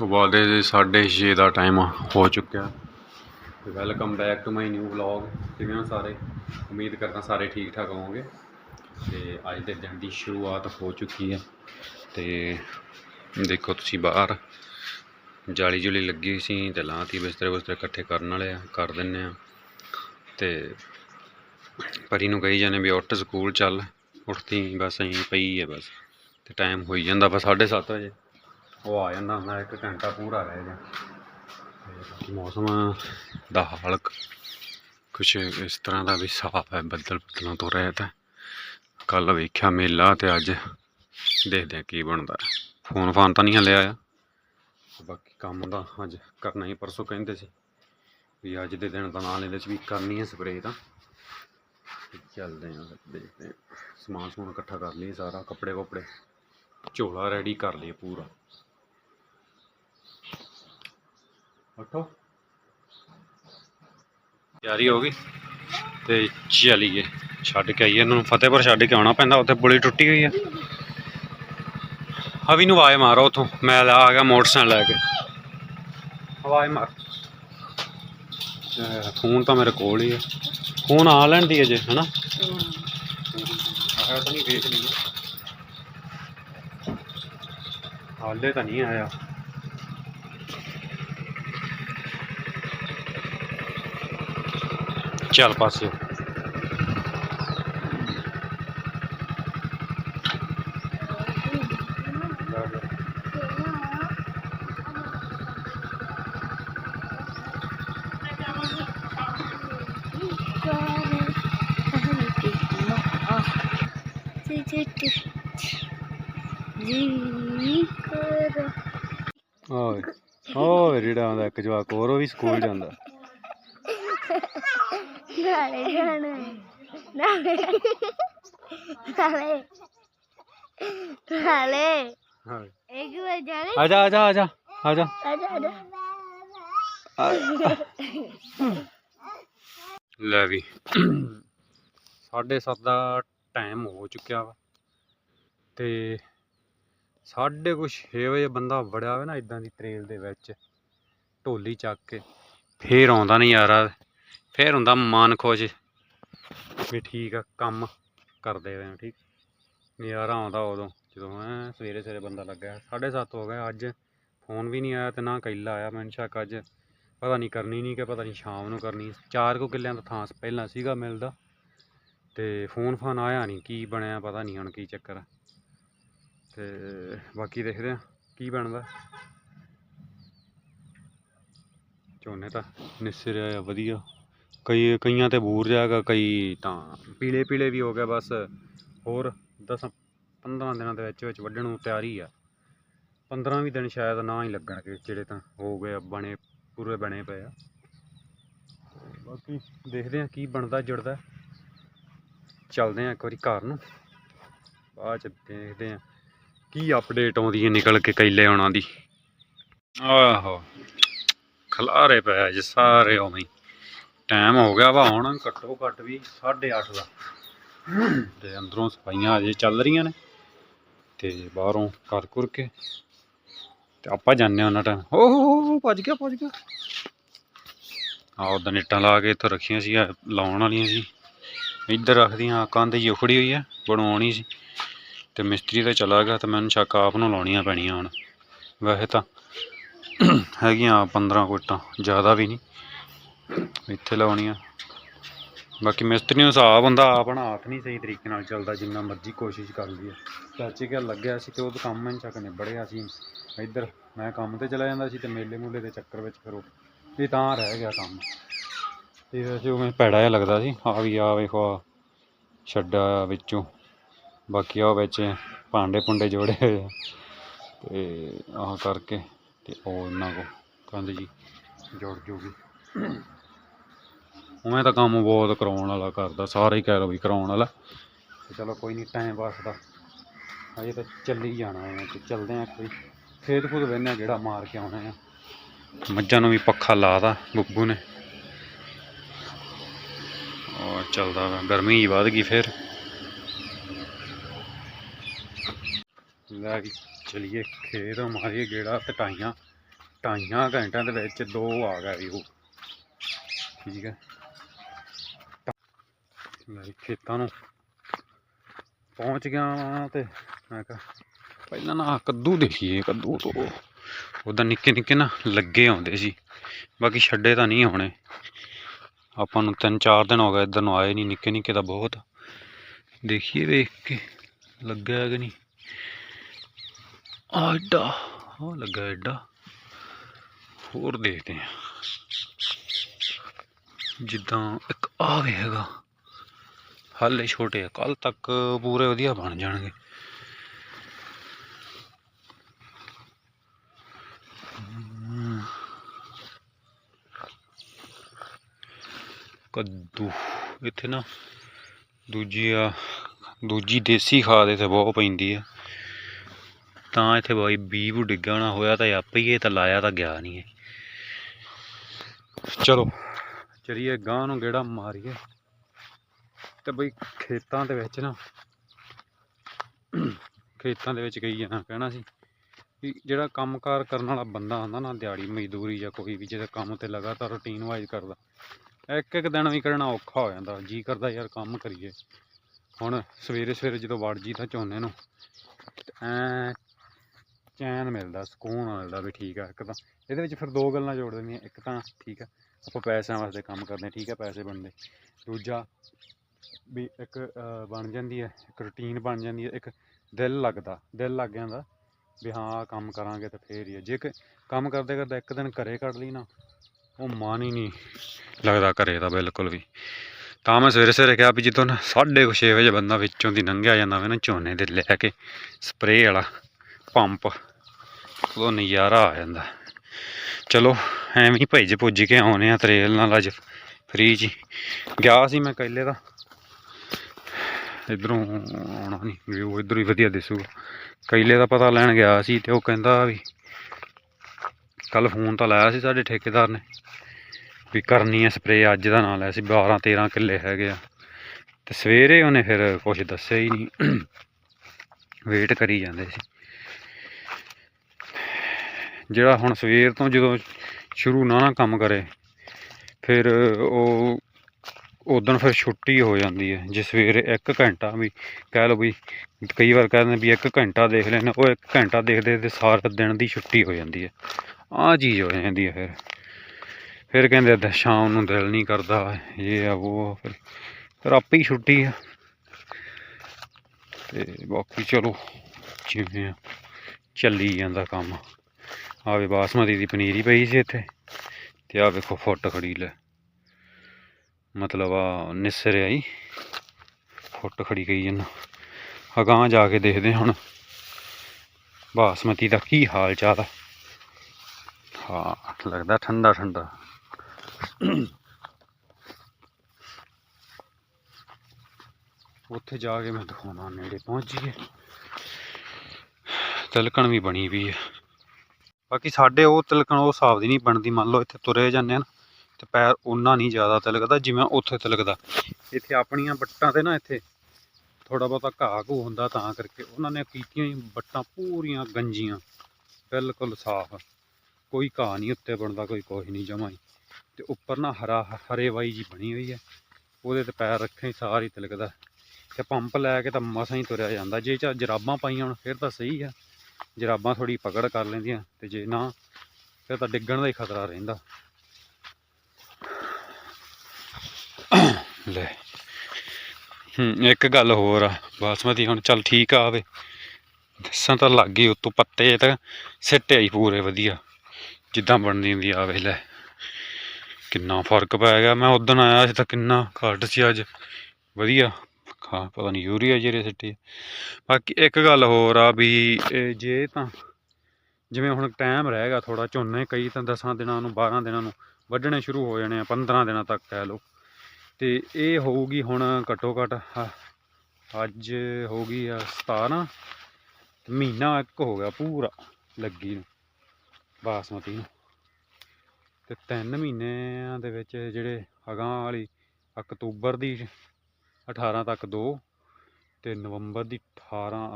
ਸਵੇਰ ਦੇ 6:30 ਦਾ ਟਾਈਮ ਹੋ ਚੁੱਕਿਆ। ਤੇ welcome back to my new vlog ਕਿਵੇਂ ਹੋ ਸਾਰੇ? ਉਮੀਦ ਕਰਦਾ ਸਾਰੇ ਠੀਕ ਠਾਕ ਹੋਵੋਗੇ। ਤੇ ਅੱਜ ਦੇ ਦਿਨ ਦੀ ਸ਼ੁਰੂਆਤ ਹੋ ਚੁੱਕੀ ਹੈ। ਤੇ ਦੇਖੋ ਤੁਸੀਂ ਬਾਹਰ। ਜਾਲੀ ਜੁਲੀ ਲੱਗੀ ਸੀ ਤੇ ਲਾਤੀ ਬਿਸਤਰੇ ਬੁਸਤਰੇ ਇਕੱਠੇ ਕਰਨ ਵਾਲੇ ਆ ਕਰ ਦਿੰਨੇ ਆ। ਤੇ ਪਰੀ ਨੂੰ ਕਹੀ ਜਾਣੇ ਵੀ ਉੱਠ ਸਕੂਲ ਚੱਲ। ਉੱਠਦੀ ਨੀ, ਬਸ ਅਸੀਂ ਪਈ ਹੈ ਬਸ। ਤੇ ਟਾਈਮ ਹੋਈ ਜਾਂਦਾ ਬਸ 7:30 ਵਜੇ। ਉਹ ਆ ਜਾਂਦਾ ਹੁੰਦਾ, ਇੱਕ ਘੰਟਾ ਪੂਰਾ ਰਹਿ ਜਾ। ਮੌਸਮ ਦਾ ਹਾਲ ਕੁਛ ਇਸ ਤਰ੍ਹਾਂ ਦਾ ਵੀ ਸਾਫ਼ ਹੈ, ਬੱਦਲ ਬੱਦਲਾਂ ਤੋਂ ਰਹਿਤ ਹੈ। ਕੱਲ ਵੇਖਿਆ ਮੇਲਾ ਤੇ ਅੱਜ ਦੇਖਦੇ ਆ ਕੀ ਬਣਦਾ ਫੋਨ ਫਾਨ ਤਾਂ ਨਹੀਂ ਹਲੇ ਆਇਆ। ਬਾਕੀ ਕੰਮ ਦਾ ਅੱਜ ਕਰਨਾ ਹੀ, ਪਰਸੋਂ ਕਹਿੰਦੇ ਸੀ ਵੀ ਅੱਜ ਦੇ ਦਿਨ ਤਾਂ ਨਾਲ ਇਹਦੇ ਚ ਵੀ ਕਰਨੀ ਹੈ ਸਪਰੇਅ ਤਾਂ। ਚੱਲਦੇ ਆ ਦੇਖਦੇ ਆ ਸਮਾਨ ਸਮੂਨ ਇਕੱਠਾ ਕਰ ਲਈਏ ਸਾਰਾ, ਕੱਪੜੇ ਕੁਪੜੇ। ਝੋਲਾ ਰੈਡੀ ਕਰ ਲਈਏ ਪੂਰਾ। ਉੱਠੋ। ਤਿਆਰੀ ਹੋ ਗਈ ਤੇ ਚੱਲੀਏ ਛੱਡ ਕੇ ਆਈਏ, ਇਹਨੂੰ ਫਤਿਹਪੁਰ ਛੱਡ ਕੇ ਆਉਣਾ ਪੈਂਦਾ, ਉੱਥੇ ਪੁਲੀ ਟੁੱਟੀ ਹੋਈ ਆ। ਹਵੀ ਨੂੰ ਆਵਾਜ਼ ਮਾਰੋ ਉਥੋਂ, ਮੈਂ ਆ ਗਿਆ ਮੋਟਰਸਾਈਕਲ ਲੈ ਕੇ। ਆਵਾਜ਼ ਮਾਰ। ਫੋਨ ਤਾਂ ਮੇਰੇ ਕੋਲ ਹੀ ਹੈ ਫੋਨ ਆ ਲੈਣ ਦੀ ਅਜੇ, ਹਨਾ? ਆਇਆ ਤਾਂ ਨਹੀਂ, ਵੇਖ ਲਈ ਹਾਲੇ ਤਾਂ ਨਹੀਂ ਆਇਆ। ਚੱਲ ਪਾਸੇ। ਜੀ ਕਰ ਓਏ। ਓਏ ਜਿਹੜਾ ਆਉਂਦਾ ਇੱਕ ਜਵਾਕ ਹੋਰ ਉਹ ਵੀ ਸਕੂਲ ਜਾਂਦਾ। ਨਾਲੇ ਜਾਣਾ ਨਾਲੇ ਨਾਲੇ ਨਾਲੇ। ਹਾਂ। ਇੱਕ ਵਾਰ ਜਾਣੇ। ਆ ਜਾ ਆ ਜਾ ਆ ਜਾ ਆ ਜਾ। ਆਜਾ ਆਜਾ ਲੈ ਵੀ। 7:30 ਦਾ ਟਾਈਮ ਹੋ ਚੁੱਕਿਆ ਵਾ। ਤੇ ਸਾਢੇ ਕੁ ਛੇ ਵਜੇ ਬੰਦਾ ਵੜਿਆ ਹੋਵੇ ਨਾ ਇਦਾਂ ਦੀ ਟ੍ਰੇਲ ਦੇ ਵਿੱਚ ਢੋਲੀ ਚੱਕ ਕੇ ਫੇਰ ਆਉਂਦਾ ਨਹੀਂ ਯਾਰਾ ਫਿਰ ਹੁੰਦਾ ਮਨ ਖੁਸ਼। ਵੀ ਠੀਕ ਆ ਕੰਮ ਕਰਦੇ ਹੋਏ ਆ, ਠੀਕ? ਨਜ਼ਾਰਾ ਆਉਂਦਾ ਉਦੋਂ ਜਦੋਂ ਐ ਸਵੇਰੇ ਸਵੇਰੇ ਬੰਦਾ ਲੱਗਾ 7:30 ਹੋ ਗਿਆ ਅੱਜ ਫੋਨ ਵੀ ਨਹੀਂ ਆਇਆ ਤੇ ਨਾ ਕੈਲਾ ਆਇਆ ਮੈਨੂੰ ਸ਼ੱਕ ਅੱਜ। ਪਤਾ ਨਹੀਂ ਕਰਨੀ ਨਹੀਂ ਕਿ ਪਤਾ ਨਹੀਂ ਸ਼ਾਮ ਨੂੰ ਕਰਨੀ। ਚਾਰ ਕੁ ਕਿੱਲਿਆਂ ਦਾ ਥਾਂ ਪਹਿਲਾਂ ਸੀਗਾ ਮਿਲਦਾ। ਤੇ ਫੋਨ ਫਾਨ ਆਇਆ ਨਹੀਂ ਕੀ ਬਣਿਆ ਪਤਾ ਨਹੀਂ ਹੁਣ ਕੀ ਚੱਕਰ ਆ। ਤੇ ਬਾਕੀ ਦੇਖਦੇ ਆ ਕੀ ਬਣਦਾ। ਝੋਨੇ ਤਾਂ ਨਿਸਰਿਆ ਵਧੀਆ। ਕਈ ਕਈਆਂ ਤੇ ਬੂਰ ਜਾਗਾ ਕਈ ਤਾਂ ਪੀਲੇ ਪੀਲੇ ਵੀ ਹੋ ਗਿਆ ਬਸ। ਹੋਰ 10 15 ਦਿਨਾਂ ਦੇ ਵਿੱਚ ਵਿੱਚ ਵੱਢਣ ਨੂੰ ਤਿਆਰੀ ਆ। 15 ਵੀ ਦਿਨ ਸ਼ਾਇਦ ਨਾ ਹੀ ਲੱਗਣਗੇ ਜਿਹੜੇ ਤਾਂ ਹੋ ਗਏ ਆ, ਬਣੇ ਪੂਰੇ ਬਣੇ ਪਏ ਆ। ਬਾਕੀ ਦੇਖਦੇ ਆ ਕੀ ਬਣਦਾ ਜੁੜਦਾ। ਚੱਲਦੇ ਆ ਇੱਕ ਵਾਰੀ ਘਰ ਨੂੰ। ਬਾਅਦ ਚ ਦੇਖਦੇ ਆ ਕੀ ਅਪਡੇਟ ਆਉਂਦੀ ਹੈ ਨਿਕਲ ਕੇ ਕੈਲੇ ਆਉਣਾ ਦੀ। ਆਹੋ ਖਲਾਰੇ ਪਿਆ ਜੀ ਸਾਰੇ ਉਵੇਂ ਟਾਈਮ ਹੋ ਗਿਆ ਵਾ, ਹੁਣ ਘੱਟੋ ਘੱਟ ਵੀ 8:30 ਦਾ। ਤੇ ਅੰਦਰੋਂ ਸਫਾਈਆਂ ਅਜੇ ਚੱਲ ਰਹੀਆਂ ਨੇ, ਤੇ ਬਾਹਰੋਂ ਕਰ ਕੁਰ ਕੇ, ਤੇ ਆਪਾਂ ਜਾਂਦੇ ਹਾਂ ਉਹਨਾਂ ਟਾਈਮ ਓ ਹੋ ਹੋ ਭੱਜ ਗਿਆ ਭੱਜ ਗਿਆ। ਆ ਉਦੋਂ ਇੱਟਾਂ ਲਾ ਕੇ ਇੱਥੋਂ ਰੱਖੀਆਂ ਸੀ ਲਾਉਣ ਵਾਲੀਆਂ ਸੀ। ਇੱਧਰ ਰੱਖਦੀਆਂ ਕੰਧ ਜੀ ਉਖੜੀ ਹੋਈ ਆ ਬਣਵਾਉਣੀ ਸੀ। ਤੇ ਮਿਸਤਰੀ ਤਾਂ ਚਲਾ ਗਿਆ, ਤੇ ਮੈਨੂੰ ਸ਼ੱਕ ਆਪ ਨੂੰ ਲਾਉਣੀਆਂ ਪੈਣੀਆਂ ਹੁਣ। ਵੈਸੇ ਤਾਂ ਹੈਗੀਆਂ 15 ਕੁ ਜ਼ਿਆਦਾ ਵੀ ਨਹੀਂ। ਇੱਥੇ ਲਾਉਣੀ ਆ। ਬਾਕੀ ਮਿਸਤਰੀ ਨੂੰ ਹਿਸਾਬ ਹੁੰਦਾ ਆਪਣਾ ਹੱਥ ਨਹੀਂ ਸਹੀ ਤਰੀਕੇ ਨਾਲ ਚੱਲਦਾ, ਜਿੰਨਾ ਮਰਜ਼ੀ ਕੋਸ਼ਿਸ਼ ਕਰ ਲਈਏ। ਚਾਚੇ ਘਰ ਲੱਗਿਆ ਸੀ ਤੇ ਉਹ ਕੰਮ ਮੈਨੂੰ ਚੱਕ ਨਿਬੜਿਆ ਸੀ। ਇੱਧਰ ਮੈਂ ਕੰਮ ਤੇ ਚਲਾ ਜਾਂਦਾ ਸੀ ਤੇ ਮੇਲੇ ਮੂਲੇ ਦੇ ਚੱਕਰ ਵਿੱਚ ਫਿਰ ਉਹ ਇਹ ਤਾਂ ਰਹਿ ਗਿਆ ਕੰਮ। ਤੇ ਵੈਸੇ ਉਹ ਉਵੇਂ ਭੈੜਾ ਜਿਹਾ ਲੱਗਦਾ ਸੀ। ਆ ਵੀ, ਆ ਵੇਖੋ, ਆ ਛੱਡਾ ਵਿੱਚੋਂ। ਬਾਕੀ ਆ ਵਿੱਚ ਭਾਂਡੇ ਭੁੰਡੇ ਜੋੜੇ ਹੋਏ ਆ। ਤੇ ਆਹ ਕਰਕੇ ਤੇ ਉਹ ਇਹਨਾਂ ਕੋ ਕੰਧ ਜੀ ਜੁੜ ਜੂਗੀ। ਉਵੇਂ ਤਾਂ ਕੰਮ ਬਹੁਤ ਕਰਾਉਣ ਵਾਲਾ ਕਰਦਾ ਸਾਰੇ ਹੀ ਕਹਿ ਲਓ ਵੀ ਕਰਾਉਣ ਵਾਲਾ। ਤੇ ਚਲੋ ਕੋਈ ਨਹੀਂ ਟਾਈਮ ਪਾਸ ਦਾ। ਅਜੇ ਤਾਂ ਚੱਲੀ ਜਾਣਾ ਹੈ ਤੇ ਚੱਲਦੇ ਆ ਕੋਈ। ਖੇਤ ਖੁਦ ਵੇਨੇ ਜਿਹੜਾ ਮਾਰ ਕੇ ਆਉਣਾ ਆ ਮੱਝਾਂ ਨੂੰ ਵੀ ਪੱਖਾ ਲਾਦਾ ਬੱਬੂ ਨੇ। ਉਹ ਚੱਲਦਾ ਵਾ ਗਰਮੀ ਹੀ ਵੱਧ ਗਈ ਫਿਰ। ਲੈ ਵੀ ਚਲਿਏ ਖੇਤ ਮਾਰੀਏ ਗੇੜਾ ਟਟਾਈਆਂ ਢਾਈਆਂ ਘੰਟਿਆਂ ਦੇ ਵਿੱਚ ਦੋ ਆ ਗਿਆ ਵੀ ਉਹ ਠੀਕ ਹੈ। ਮੈਂ ਖੇਤਾਂ ਨੂੰ ਪਹੁੰਚ ਗਿਆ ਵਾਂ ਤੇ ਮੈਂ ਕਿਹਾ ਪਹਿਲਾਂ ਨਾ ਕੱਦੂ ਦੇਖੀਏ, ਕੱਦੂ ਤੋਂ ਉਹਦਾ ਨਿੱਕੇ ਨਿੱਕੇ ਨਾ ਲੱਗੇ ਆਉਂਦੇ ਸੀ, ਬਾਕੀ ਛੱਡੇ ਤਾਂ ਨਹੀਂ ਆਉਣੇ। ਆਪਾਂ ਨੂੰ ਤਿੰਨ ਚਾਰ ਦਿਨ ਹੋ ਗਏ, ਇੱਧਰ ਨੂੰ ਆਏ ਨਹੀਂ, ਨਿੱਕੇ ਨਿੱਕੇ ਤਾਂ ਬਹੁਤ। ਦੇਖੀਏ ਵੇਖ ਕੇ ਲੱਗਿਆ ਕਿ ਨਹੀਂ। ਆ ਏਡਾ ਆ ਲੱਗਾ ਏਡਾ ਹੋਰ ਦੇਖਦੇ ਆ ਜਿੱਦਾਂ ਇੱਕ ਆ ਵੀ ਹੈਗਾ। ਹਾਲੇ ਛੋਟੇ ਆ ਕੱਲ ਤੱਕ ਪੂਰੇ ਵਧੀਆ ਬਣ ਜਾਣਗੇ। ਕੱਦੂ, ਇੱਥੇ ਨਾ ਦੂਜੀ ਆ, ਦੂਜੀ ਦੇਸੀ ਖਾਦ ਇੱਥੇ ਬਹੁਤ ਪੈਂਦੀ ਆ। ਤਾਂ ਇੱਥੇ ਬਾਈ ਬੀ ਬੂ ਡਿੱਗਾ ਨਾ ਹੋਇਆ ਤਾਂ ਆਪੇ ਹੀ ਇਹ ਤਾਂ ਲਾਇਆ ਤਾਂ ਗਿਆ ਨਹੀਂ ਇਹ। ਚਲੋ ਚਲੀਏ ਗਾਂ ਨੂੰ ਗੇੜਾ ਮਾਰੀਏ। ਤੇ ਬਈ ਖੇਤਾਂ ਦੇ ਵਿੱਚ ਨਾ, ਖੇਤਾਂ ਦੇ ਵਿੱਚ ਗਈ ਜਾਣਾ ਕਹਿਣਾ ਸੀ ਵੀ ਜਿਹੜਾ ਕੰਮਕਾਰ ਕਰਨ ਵਾਲਾ ਬੰਦਾ ਹੁੰਦਾ ਨਾ, ਦਿਹਾੜੀ ਮਜ਼ਦੂਰੀ ਜਾਂ ਕੋਈ ਵੀ ਜਿਹਦਾ ਕੰਮ ਤੇ ਲਗਾਤਾਰ ਰੁਟੀਨ ਵਾਈਜ਼ ਕਰਦਾ, ਇੱਕ ਇੱਕ ਦਿਨ ਵੀ ਕਰਨਾ ਔਖਾ ਹੋ ਜਾਂਦਾ, ਜੀ ਕਰਦਾ ਯਾਰ ਕੰਮ ਕਰੀਏ। ਹੁਣ ਸਵੇਰੇ ਸਵੇਰੇ ਜਦੋਂ ਵੜ ਜੀ ਤਾਂ ਝੋਨੇ ਨੂੰ ਤੇ ਐਂ ਚੈਨ ਮਿਲਦਾ, ਸਕੂਨ ਮਿਲਦਾ ਵੀ ਠੀਕ ਆ, ਇੱਕ ਤਾਂ ਇਹਦੇ ਵਿੱਚ ਫਿਰ ਦੋ ਗੱਲਾਂ ਜੋੜ ਦਿੰਦੀਆਂ, ਇੱਕ ਤਾਂ ਠੀਕ ਆ, ਆਪਾਂ ਪੈਸਿਆਂ ਵਾਸਤੇ ਕੰਮ ਕਰਦੇ, ਠੀਕ ਆ, ਪੈਸੇ ਬਣਦੇ, ਦੂਜਾ ਵੀ ਇੱਕ ਬਣ ਜਾਂਦੀ ਹੈ, ਇੱਕ ਰੁਟੀਨ ਬਣ ਜਾਂਦੀ ਹੈ, ਇੱਕ ਦਿਲ ਲੱਗਦਾ, ਦਿਲ ਲੱਗ ਜਾਂਦਾ ਵੀ ਹਾਂ, ਆਹ ਕੰਮ ਕਰਾਂਗੇ ਤਾਂ ਫੇਰ ਹੀ ਹੈ ਜੇ ਕੰਮ ਕਰਦੇ ਕਰਦੇ ਇੱਕ ਦਿਨ ਘਰੇ ਕੱਢ ਲਈ ਨਾ, ਉਹ ਮਨ ਹੀ ਨਹੀਂ ਲੱਗਦਾ ਘਰੇ ਦਾ ਬਿਲਕੁਲ ਵੀ। ਤਾਂ ਮੈਂ ਸਵੇਰੇ ਸਵੇਰੇ ਕਿਹਾ ਵੀ ਜਦੋਂ ਨਾ ਸਾਢੇ ਕੁ ਛੇ ਵਜੇ ਬੰਦਾ ਵਿੱਚੋਂ ਦੀ ਲੰਘਿਆ ਜਾਂਦਾ ਵੇ ਨਾ, ਝੋਨੇ ਦੇ ਲੈ ਕੇ ਸਪਰੇਅ ਵਾਲਾ ਪੰਪ ਉਹ ਨਜ਼ਾਰਾ ਆ ਜਾਂਦਾ। ਚਲੋ, ਐਵੇਂ ਹੀ ਭੱਜ ਪੁੱਜ ਕੇ ਆਉਨੇ ਆ, ਤਰੇਲ ਨਾਲ ਅੱਜ ਫ੍ਰੀ ਚ ਹੀ। ਗਿਆ ਸੀ ਮੈਂ ਕੱਲੇ ਦਾ। ਇਧਰੋਂ ਆਉਣਾ ਨਹੀਂ ਵਿਊ ਇਧਰੋਂ ਹੀ ਵਧੀਆ ਦਿਸੂਗਾ ਕੈਲੇ ਦਾ ਪਤਾ ਲੈਣ ਗਿਆ ਸੀ ਤੇ ਉਹ ਕਹਿੰਦਾ ਵੀ ਕੱਲ ਫੋਨ ਤਾਂ ਲਾਇਆ ਸੀ ਸਾਡੇ ਠੇਕੇਦਾਰ ਨੇ ਵੀ ਕਰਨੀ ਹੈ ਸਪਰੇਅ, ਅੱਜ ਦਾ ਨਾਂ ਲਿਆ ਸੀ 12 13 ਕਿੱਲੇ ਹੈਗੇ ਆ। ਤੇ ਸਵੇਰੇ ਉਹਨੇ ਫਿਰ ਕੁਝ ਦੱਸਿਆ ਹੀ ਨਹੀਂ ਵੇਟ ਕਰੀ ਜਾਂਦੇ ਸੀ। ਜਿਹੜਾ ਹੁਣ ਸਵੇਰ ਤੋਂ ਜਦੋਂ ਸ਼ੁਰੂ ਨਾ ਨਾ ਕੰਮ ਕਰੇ, ਫਿਰ ਉਹ ਉਦੋਂ ਫਿਰ ਛੁੱਟੀ ਹੋ ਜਾਂਦੀ ਹੈ ਜੇ ਸਵੇਰੇ 1 ਘੰਟਾ ਵੀ ਕਹਿ ਲਓ ਵੀ ਕਈ ਵਾਰ ਕਹਿੰਦੇ ਵੀ 1 ਘੰਟਾ ਦੇਖ ਲੈਣਾ ਉਹ 1 ਘੰਟਾ ਦੇਖਦੇ ਤੇ ਸਾਰਾ ਦਿਨ ਦੀ ਛੁੱਟੀ ਹੋ ਜਾਂਦੀ ਹੈ। ਆਹ ਚੀਜ਼ ਹੋ ਜਾਂਦੀ ਹੈ ਫਿਰ। ਫਿਰ ਕਹਿੰਦੇ ਏਦਾਂ ਸ਼ਾਮ ਨੂੰ ਦਿਲ ਨਹੀਂ ਕਰਦਾ ਇਹ ਆ ਉਹ ਆ, ਫਿਰ। ਫਿਰ ਆਪੇ ਹੀ ਛੁੱਟੀ ਆ। ਤੇ ਬਾਕੀ ਚਲੋ ਜਿਵੇਂ ਆ, ਚੱਲੀ ਜਾਂਦਾ ਕੰਮ। ਆਵੇ ਬਾਸਮਤੀ ਦੀ ਪਨੀਰੀ ਪਈ ਸੀ ਇੱਥੇ ਤੇ ਆ ਵੇਖੋ ਫੁੱਟ ਖੜੀ ਲੈ। ਮਤਲਬ ਆ ਨਿਸਰ ਆਈ। ਫੁੱਟ ਖੜੀ ਗਈ ਜਨ ਅਗਾਂਹ ਜਾ ਕੇ ਦੇਖਦੇ ਹੁਣ। ਬਾਸਮਤੀ ਦਾ ਕੀ ਹਾਲ ਚਾਲ ਆ? ਹਾਂ, ਲੱਗਦਾ ਠੰਡਾ ਠੰਡਾ। ਉੱਥੇ ਜਾ ਕੇ ਮੈਂ ਦਿਖਾਉਣਾ, ਨੇੜੇ ਪਹੁੰਚ ਜੀਏ ਤਿਲਕਣ ਵੀ ਬਣੀ ਵੀ ਹੈ ਬਾਕੀ ਸਾਡੇ ਉਹ ਤਿਲਕਣ, ਉਹ ਹਿਸਾਬ ਦੀ ਨਹੀਂ ਬਣਦੀ। ਮੰਨ ਲਓ ਇੱਥੇ ਤੁਰੇ ਜਾਂਦੇ ਆ ਨਾ। ਤੇ ਪੈਰ ਉਹਨਾਂ ਨਹੀਂ ਜ਼ਿਆਦਾ ਤਿਲਕਦਾ ਜਿਵੇਂ ਉੱਥੇ ਤਿਲਕਦਾ। ਇੱਥੇ ਆਪਣੀਆਂ ਬੱਟਾਂ ਤੇ ਨਾ ਇੱਥੇ ਥੋੜਾ ਬਹੁਤਾ ਘਾਹ ਘੂ ਹੁੰਦਾ ਤਾਂ ਕਰਕੇ ਉਹਨਾਂ ਨੇ ਕੀਤੀਆਂ ਹੀ ਬੱਟਾਂ ਪੂਰੀਆਂ ਗੰਜੀਆਂ, ਬਿਲਕੁਲ ਸਾਫ਼। ਕੋਈ ਘਾਹ ਨਹੀਂ ਉੱਤੇ ਬਣਦਾ, ਕੋਈ ਕੁਛ ਨਹੀਂ ਜਮਾ ਹੀ। ਤੇ ਉੱਪਰ ਨਾ ਹਰਾ ਹਰੇ ਵਾਈ ਜੀ ਬਣੀ ਹੋਈ ਹੈ। ਉਹਦੇ ਤੇ ਪੈਰ ਰੱਖੇ ਸਾਰੀ ਤਿਲਕਦਾ। ਤੇ ਪੰਪ ਲੈ ਕੇ ਤਾਂ ਮਸਾਂ ਹੀ ਤੁਰਿਆ ਜਾਂਦਾ। ਜੇ ਚਾ ਜਰਾਬਾਂ ਪਾਈਆਂ ਹੋਣ, ਫਿਰ ਤਾਂ ਸਹੀ ਆ। ਜਰਾਬਾਂ ਥੋੜੀ ਪਕੜ ਕਰ ਲੈਂਦੀਆਂ ਤੇ ਜੇ ਨਾ, ਫਿਰ ਤਾਂ ਡਿੱਗਣ ਦਾ ਹੀ ਖਤਰਾ ਰਹਿੰਦਾ। ਲੈ। ਹੂੰ, ਇੱਕ ਗੱਲ ਹੋਰ ਆ, ਬਾਸਮਤੀ ਹੁਣ ਚੱਲ ਠੀਕ ਆ ਆਵੇ। ਦੱਸਾਂ ਤਾਂ ਲੱਗ ਗਈ ਉਤੋਂ ਪੱਤੇ ਤਾਂ, ਸਿੱਟੇ ਆਈ ਪੂਰੇ ਵਧੀਆ। ਜਿੱਦਾਂ ਬਣਦੀ ਹੁੰਦੀ ਆ ਲੈ। ਕਿੰਨਾ ਫ਼ਰਕ ਪੈ ਗਿਆ, ਮੈਂ ਉਦੋਂ ਆਇਆ ਸੀ ਤਾਂ ਕਿੰਨਾ ਘੱਟ ਸੀ ਅੱਜ। ਵਧੀਆ, ਖਾ, ਪਤਾ ਨਹੀਂ ਯੂਰੀਆ ਜਿਹੜੇ ਸਿੱਟੀ ਬਾਕੀ ਇੱਕ ਗੱਲ ਹੋਰ ਆ ਵੀ ਜੇ ਤਾਂ ਜਿਵੇਂ ਹੁਣ ਟਾਈਮ ਰਹੇਗਾ ਥੋੜਾ ਝੋਨੇ, ਕਈ ਤਾਂ 10 ਦਿਨਾਂ ਨੂੰ 12 ਦਿਨਾਂ ਨੂੰ ਵੱਢਣੇ ਸ਼ੁਰੂ ਹੋ ਜਾਣੇ ਆ 15 ਦਿਨਾਂ ਤੱਕ ਕਹਿ ਲਓ। ਤੇ ਇਹ ਹੋਊਗੀ ਹੁਣ ਘੱਟੋ ਘੱਟ ਅੱਜ ਹੋ ਗਈ ਆ 17 ਤੇ ਮਹੀਨਾ ਇੱਕ ਹੋ ਗਿਆ ਪੂਰਾ ਲੱਗੀ ਨੂੰ, ਬਾਸਮਤੀ ਨੂੰ। ਤੇ ਤਿੰਨ ਮਹੀਨਿਆਂ ਦੇ ਵਿੱਚ ਜਿਹੜੇ ਅਗਾਂਹ ਵਾਲੀ ਅਕਤੂਬਰ ਦੀ 18 ਤੱਕ ਦੋ, ਤੇ ਨਵੰਬਰ ਦੀ 18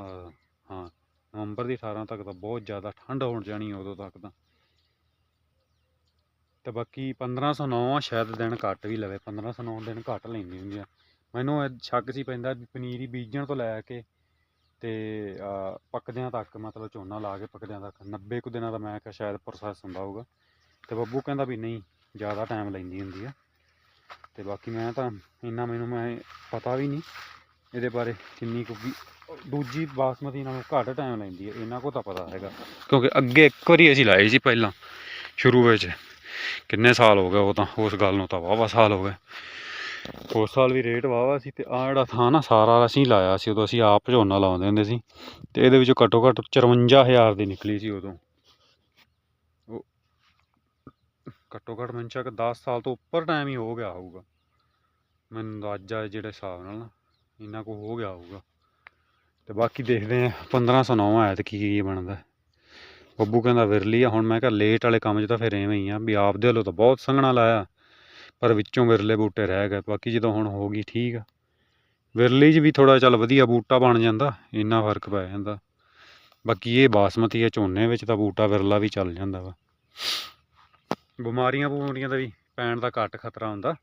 ਹਾਂ, ਨਵੰਬਰ ਦੀ 18 ਤੱਕ ਤਾਂ ਬਹੁਤ ਜ਼ਿਆਦਾ ਠੰਡ ਹੋਣ ਜਾਣੀ ਉਦੋਂ ਤੱਕ ਤਾਂ। ਤੇ ਬਾਕੀ 1509 ਆ, ਸ਼ਾਇਦ ਦਿਨ ਘੱਟ ਵੀ ਲਵੇ 1509 ਦਿਨ ਘੱਟ ਲੈਂਦੀ ਹੁੰਦੀ ਆ। ਮੈਨੂੰ ਇਹ ਸ਼ੱਕ ਸੀ ਪੈਂਦਾ ਵੀ ਪਨੀਰੀ ਬੀਜਣ ਤੋਂ ਲੈ ਕੇ ਤੇ ਪੱਕਦਿਆਂ ਤੱਕ, ਮਤਲਬ ਝੋਨਾ ਲਾ ਕੇ ਪੱਕਦਿਆਂ ਤੱਕ 90 ਕੁ ਦਿਨਾਂ ਦਾ ਮੈਂ ਕਿਹਾ ਸ਼ਾਇਦ ਪ੍ਰੋਸੈਸ ਹੁੰਦਾ ਹੋਊਗਾ। ਤੇ ਬੱਬੂ ਕਹਿੰਦਾ ਵੀ ਨਹੀਂ, ਜ਼ਿਆਦਾ ਟਾਈਮ ਲੈਂਦੀ ਹੁੰਦੀ ਆ। ਤੇ ਬਾਕੀ ਮੈਂ ਤਾਂ, ਇੰਨਾ ਮੈਨੂੰ ਮੈਂ ਪਤਾ ਵੀ ਨਹੀਂ ਇਹਦੇ ਬਾਰੇ ਕਿੰਨੀ ਕੁ ਦੂਜੀ ਬਾਸਮਤੀ ਨਾਲੋਂ ਘੱਟ ਟਾਈਮ ਲੈਂਦੀ ਹੈ ਇਹਨਾਂ ਕੋ ਤਾਂ ਪਤਾ ਹੈਗਾ। ਕਿਉਂਕਿ ਅੱਗੇ ਇੱਕ ਵਾਰੀ ਅਸੀਂ ਲਾਏ ਸੀ ਪਹਿਲਾਂ, ਸ਼ੁਰੂ ਵਿੱਚ। ਕਿੰਨੇ ਸਾਲ ਹੋ ਗਏ ਉਹ ਤਾਂ, ਉਸ ਗੱਲ ਨੂੰ ਤਾਂ ਵਾਹਵਾ ਸਾਲ ਹੋ ਗਏ। ਉਸ ਸਾਲ ਵੀ ਰੇਟ ਵਾਹਵਾ ਸੀ ਤੇ ਆ ਜਿਹੜਾ ਥਾਂ ਨਾ ਸਾਰਾ ਅਸੀਂ ਲਾਇਆ ਸੀ ਉਦੋਂ ਅਸੀਂ ਆਪ ਝੋਨਾ ਲਾਉਂਦੇ ਹੁੰਦੇ ਸੀ ਤੇ ਇਹਦੇ ਵਿੱਚੋਂ ਘੱਟੋ ਘੱਟ 54000 ਦੀ ਨਿਕਲੀ ਸੀ ਉਦੋਂ। ਉਹ ਘੱਟੋ ਘੱਟ ਮੈਨੂੰ ਚੱਕ 10 ਸਾਲ ਤੋਂ ਉੱਪਰ ਟਾਈਮ ਹੀ ਹੋ ਗਿਆ ਹੋਊਗਾ। ਮੈਨੂੰ ਅੰਦਾਜ਼ਾ ਜਿਹੜੇ ਹਿਸਾਬ ਨਾਲ ਨਾ ਇੰਨਾ ਕੁ ਹੋ ਗਿਆ ਹੋਊਗਾ। ਤੇ ਬਾਕੀ ਦੇਖਦੇ ਆ 1509 ਆਇਆ ਤੇ ਕੀ ਕੀ ਬਣਦਾ। ਬੱਬੂ ਕਹਿੰਦਾ ਵਿਰਲੀ ਆ। ਹੁਣ ਮੈਂ ਕਿਹਾ ਲੇਟ ਵਾਲੇ ਕੰਮ 'ਚ ਤਾਂ ਫਿਰ ਐਵੇਂ ਹੀ ਆ ਵੀ ਆਪਦੇ ਵੱਲੋਂ ਤਾਂ ਬਹੁਤ ਸੰਘਣਾ ਲਾਇਆ। ਪਰ ਵਿੱਚੋਂ ਵਿਰਲੇ ਬੂਟੇ ਰਹਿ ਗਏ। ਬਾਕੀ ਜਦੋਂ ਹੁਣ ਹੋ ਗਈ ਠੀਕ ਆ। ਵਿਰਲੀ 'ਚ ਵੀ ਥੋੜਾ ਚੱਲ ਵਧੀਆ ਬੂਟਾ ਬਣ ਜਾਂਦਾ। ਇੰਨਾ ਫ਼ਰਕ ਪੈ ਜਾਂਦਾ। ਬਾਕੀ ਇਹ ਬਾਸਮਤੀ ਆ, ਝੋਨੇ ਵਿੱਚ ਤਾਂ ਬੂਟਾ ਵਿਰਲਾ ਵੀ ਚੱਲ ਜਾਂਦਾ ਵਾ। ਬਿਮਾਰੀਆਂ ਬਮੂਰੀਆਂ ਦਾ ਵੀ ਪੈਣ ਦਾ ਘੱਟ ਖਤਰਾ ਹੁੰਦਾ।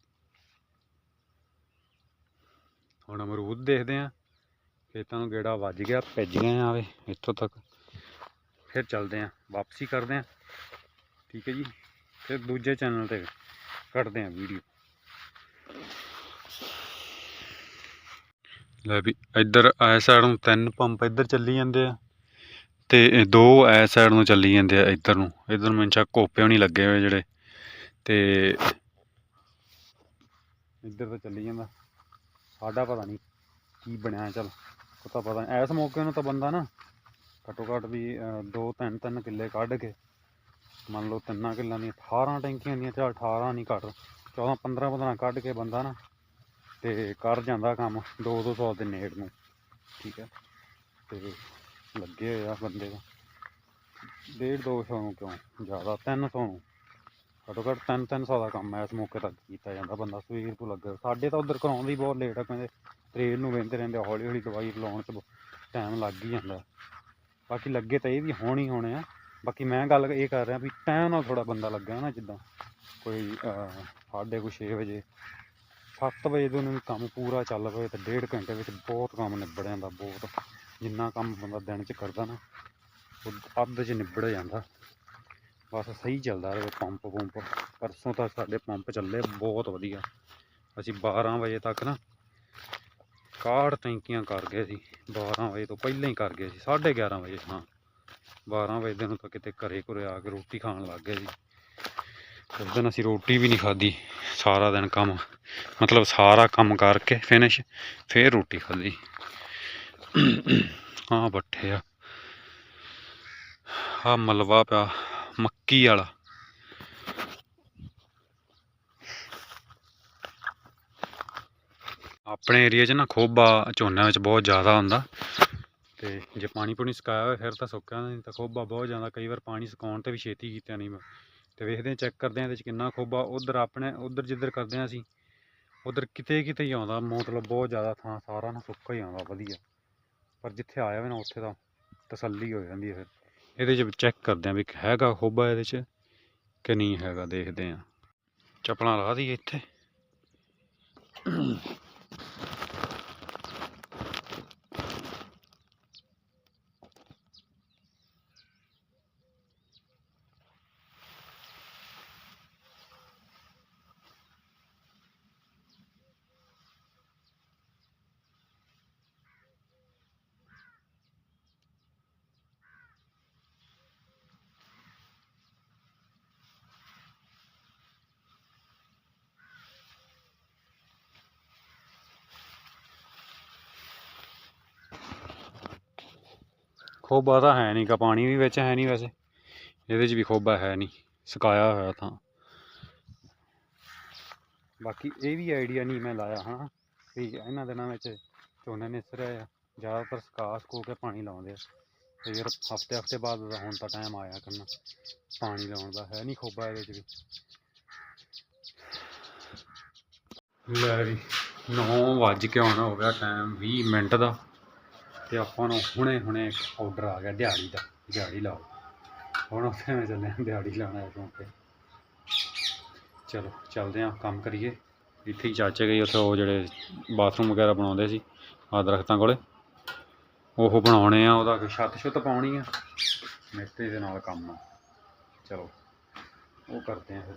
ਹੁਣ ਅਮਰੂਦ ਦੇਖਦੇ ਆ। ਖੇਤਾਂ ਨੂੰ ਗੇੜਾ ਵੱਜ ਗਿਆ, ਭੱਜ ਗਏ ਆਵੇ ਇੱਥੋਂ ਤੱਕ। ਫਿਰ ਚੱਲਦੇ ਆ ਵਾਪਸੀ ਕਰਦੇ ਆ ਠੀਕ ਹੈ ਜੀ, ਫਿਰ ਦੂਜੇ ਚੈਨਲ ਤੇ ਕੱਢਦੇ ਆ ਵੀਡੀਓ ਲੈ ਵੀ, ਇੱਧਰ ਐ ਸਾਈਡ ਨੂੰ ਤਿੰਨ ਪੰਪ ਇੱਧਰ ਚੱਲੀ ਜਾਂਦੇ ਆ ਤੇ ਦੋ ਐ ਸਾਈਡ ਨੂੰ ਚੱਲੀ ਜਾਂਦੇ ਆ ਇੱਧਰ ਨੂੰ। ਇੱਧਰ ਮੈਨੂੰ ਚੱਕ ਕੋਪੇ ਨਹੀਂ ਲੱਗੇ ਹੋਏ ਜਿਹੜੇ। ਤੇ ਇੱਧਰ ਤਾਂ ਚੱਲੀ ਜਾਂਦਾ। ਸਾਡਾ ਪਤਾ ਨਹੀਂ ਕੀ ਬਣਿਆ, ਚੱਲ, ਉਹ ਪਤਾ ਨਹੀਂ ਐਸ ਮੌਕੇ ਨੂੰ ਤਾਂ ਬੰਦਾ ਨਾ ਘੱਟੋ ਘੱਟ ਵੀ ਅਹ, ਦੋ ਤਿੰਨ ਤਿੰਨ ਕਿੱਲੇ ਕੱਢ ਕੇ ਮੰਨ ਲਓ ਤਿੰਨਾਂ ਕਿੱਲਾਂ ਦੀਆਂ 18 ਟੈਂਕੀਆਂ ਦੀਆਂ ਚੱਲ 18 ਨਹੀਂ ਘੱਟ 14 15 15 ਕੱਢ ਕੇ ਬੰਦਾ ਨਾ ਤੇ ਕਰ ਜਾਂਦਾ ਕੰਮ 2 200 ਦੇ ਨੇੜ ਨੂੰ ਠੀਕ ਹੈ? ਤੇ ਲੱਗੇ ਹੋਏ ਆ ਬੰਦੇ। ਦਾ ਡੇਢ 200 ਨੂੰ ਕਿਉਂ? ਜ਼ਿਆਦਾ 300 ਨੂੰ। ਘੱਟੋ ਘੱਟ 3 300 ਦਾ ਕੰਮ ਐ ਇਸ ਮੌਕੇ ਤੱਕ ਕੀਤਾ ਜਾਂਦਾ ਬੰਦਾ ਸਵੇਰ ਤੋਂ ਲੱਗੇ। ਸਾਡੇ ਤਾਂ ਉਧਰ ਕਰਾਉਣ ਦੀ ਬਹੁਤ ਲੇਟ ਆ ਕਹਿੰਦੇ ਟ੍ਰੇਨ ਨੂੰ ਵੇਂਦੇ ਰਹਿੰਦੇ ਹੌਲੀ ਹੌਲੀ ਦਵਾਈ ਲਾਉਣ 'ਚ ਟਾਈਮ ਲੱਗ ਹੀ ਜਾਂਦਾ। ਬਾਕੀ ਲੱਗੇ ਤਾਂ ਇਹ ਵੀ ਹੋਣੇ ਹੀ ਹੋਣੇ ਆ। ਬਾਕੀ ਮੈਂ ਗੱਲ ਇਹ ਕਰ ਰਿਹਾ ਵੀ ਟਾਈਮ ਨਾਲ ਥੋੜਾ ਬੰਦਾ ਲੱਗਾ ਨਾ ਜਿੱਦਾਂ। ਕੋਈ ਅਹ, ਸਾਢੇ ਕੁ 6 ਵਜੇ। 7 ਵਜੇ ਤੋਂ ਨੂੰ ਕੰਮ ਪੂਰਾ ਚੱਲ ਪਵੇ ਤਾਂ ਡੇਢ ਘੰਟੇ ਵਿੱਚ ਬਹੁਤ ਕੰਮ ਨਿਬੜ ਜਾਂਦਾ ਬਹੁਤ। ਜਿੰਨਾ ਕੰਮ ਬੰਦਾ ਦਿਨ 'ਚ ਕਰਦਾ ਨਾ ਉਹ ਅੱਧ 'ਚ ਨਿਬੜ ਜਾਂਦਾ। ਬਸ ਸਹੀ ਚੱਲਦਾ ਰਿਹਾ ਪੰਪ ਪੰਪ ਪਰਸੋਂ ਤਾਂ ਸਾਡੇ ਪੰਪ ਚੱਲੇ ਬਹੁਤ ਵਧੀਆ। ਅਸੀਂ 12 ਵਜੇ ਤੱਕ ਨਾ 61 ਟੈਂਕੀਆਂ ਕਰ ਗਏ ਸੀ 12 ਵਜੇ ਤੋਂ ਪਹਿਲਾਂ ਹੀ ਕਰ ਗਏ ਸੀ 11:30 ਵਜੇ, ਹਾਂ। 12 ਵਜੇ ਦੇ ਨੂੰ ਤਾਂ ਕਿਤੇ ਘਰੇ ਘਰੇ ਆ ਕੇ ਰੋਟੀ ਖਾਣ ਲੱਗ ਗਏ ਸੀ। ਉਸ ਦਿਨ ਅਸੀਂ ਰੋਟੀ ਵੀ ਨਹੀਂ ਖਾਧੀ, ਸਾਰਾ ਦਿਨ ਕੰਮ, ਮਤਲਬ ਸਾਰਾ ਕੰਮ ਕਰਕੇ ਫਿਨਿਸ਼ ਫੇਰ ਰੋਟੀ ਖਾਧੀ। ਹਾਂ ਬੱਠੇ ਆ। ਆ ਮਲਵਾ ਪਿਆ, ਮੱਕੀ ਵਾਲਾ। ਆਪਣੇ ਏਰੀਆ 'ਚ ਨਾ ਖੋਬਾ ਝੋਨਿਆਂ ਵਿੱਚ ਬਹੁਤ ਜ਼ਿਆਦਾ ਹੁੰਦਾ ਤੇ ਜੇ ਪਾਣੀ ਪੂਣੀ ਸੁਕਾਇਆ ਹੋਇਆ ਫਿਰ ਤਾਂ ਸੁੱਕਿਆ ਨਹੀਂ ਤਾਂ ਖੋਬਾ ਬਹੁਤ ਜ਼ਿਆਦਾ, ਕਈ ਵਾਰ ਪਾਣੀ ਸੁਕਾਉਣ ਤੇ ਵੀ ਛੇਤੀ ਕੀਤਾ ਨਹੀਂ ਤੇ ਵੇਖਦੇ ਹਾਂ ਚੈੱਕ ਕਰਦੇ ਹਾਂ ਇਹਦੇ 'ਚ ਕਿੰਨਾ ਖੋਬਾ, ਉਧਰ ਆਪਣੇ, ਉਧਰ ਜਿੱਧਰ ਕਰਦੇ ਹਾਂ ਅਸੀਂ, ਉਧਰ ਕਿਤੇ ਕਿਤੇ ਹੀ ਆਉਂਦਾ, ਮਤਲਬ ਬਹੁਤ ਜ਼ਿਆਦਾ ਥਾਂ ਸਾਰਾ ਨਾ ਸੁੱਕਾ ਹੀ ਆਉਂਦਾ, ਵਧੀਆ। ਪਰ ਜਿੱਥੇ ਆਇਆ ਹੋਵੇ ਨਾ ਉੱਥੇ ਤਾਂ ਤਸੱਲੀ ਹੋ ਜਾਂਦੀ ਹੈ ਫਿਰ। ਇਹਦੇ 'ਚ ਚੈੱਕ ਕਰਦੇ ਹਾਂ ਵੀ ਹੈਗਾ ਖੋਬਾ ਇਹਦੇ 'ਚ ਕਿ ਨਹੀਂ ਹੈਗਾ, ਦੇਖਦੇ ਹਾਂ। ਚੱਪਲਾਂ ਲਾ ਦਈਏ ਇੱਥੇ। ਖੋਬਾ ਤਾਂ ਹੈ ਨਹੀਂ ਗਾ, ਪਾਣੀ ਵੀ ਵਿੱਚ ਹੈ ਨਹੀਂ ਵੈਸੇ। ਇਹਦੇ 'ਚ ਵੀ ਖੋਬਾ ਹੈ ਨਹੀਂ ਸੁਕਾਇਆ ਹੋਇਆ ਤਾਂ ਬਾਕੀ ਇਹ ਵੀ ਆਈਡੀਆ ਨਹੀਂ ਮੈਂ ਲਾਇਆ, ਹਾਂ। ਵੀ ਇਹਨਾਂ ਦਿਨਾਂ ਵਿੱਚ ਝੋਨੇ ਨਿਸਰੇ ਆ, ਜ਼ਿਆਦਾਤਰ ਸੁਕਾ ਸਕੋ ਕੇ ਪਾਣੀ ਲਾਉਂਦੇ ਆ। ਤੇ ਫਿਰ ਹਫ਼ਤੇ ਹਫ਼ਤੇ ਬਾਅਦ ਹੁਣ ਤਾਂ ਟਾਈਮ ਆਇਆ ਕਰਨਾ, ਪਾਣੀ ਲਾਉਣ ਦਾ, ਹੈ ਨਹੀਂ ਖੋਬਾ ਇਹਦੇ 'ਚ ਵੀ। ਲੈ ਵੀ 9 ਵੱਜ ਕੇ ਆਉਣਾ ਹੋ ਗਿਆ ਟਾਈਮ 20 ਮਿੰਟ ਦਾ। ਤੇ ਆਪਾਂ ਨੂੰ ਹੁਣੇ ਹੁਣੇ ਇੱਕ ਆਰਡਰ ਆ ਗਿਆ ਦਿਹਾੜੀ ਦਾ, ਦਿਹਾੜੀ ਲਾਓ। ਹੁਣ ਉੱਥੇ ਮੈਂ ਚੱਲਿਆ, ਦਿਹਾੜੀ ਲਾਉਣਾ ਹੈ ਕਿਉਂਕਿ ਚਲੋ, ਚੱਲਦੇ ਹਾਂ, ਕੰਮ ਕਰੀਏ। ਇੱਥੇ ਹੀ ਚਾਚੇ ਗਈ ਉੱਥੇ ਉਹ ਜਿਹੜੇ ਬਾਥਰੂਮ ਵਗੈਰਾ ਬਣਾਉਂਦੇ ਸੀ ਆ ਦਰਖਤਾਂ ਕੋਲੇ। ਉਹ ਬਣਾਉਣੇ ਆ, ਉਹਦਾ ਛੱਤ ਛੁੱਤ ਪਾਉਣੀ ਆ। ਮਿਸਤਰੀ ਦੇ ਨਾਲ ਕੰਮ ਆ। ਚਲੋ, ਉਹ ਕਰਦੇ ਆ ਫਿਰ।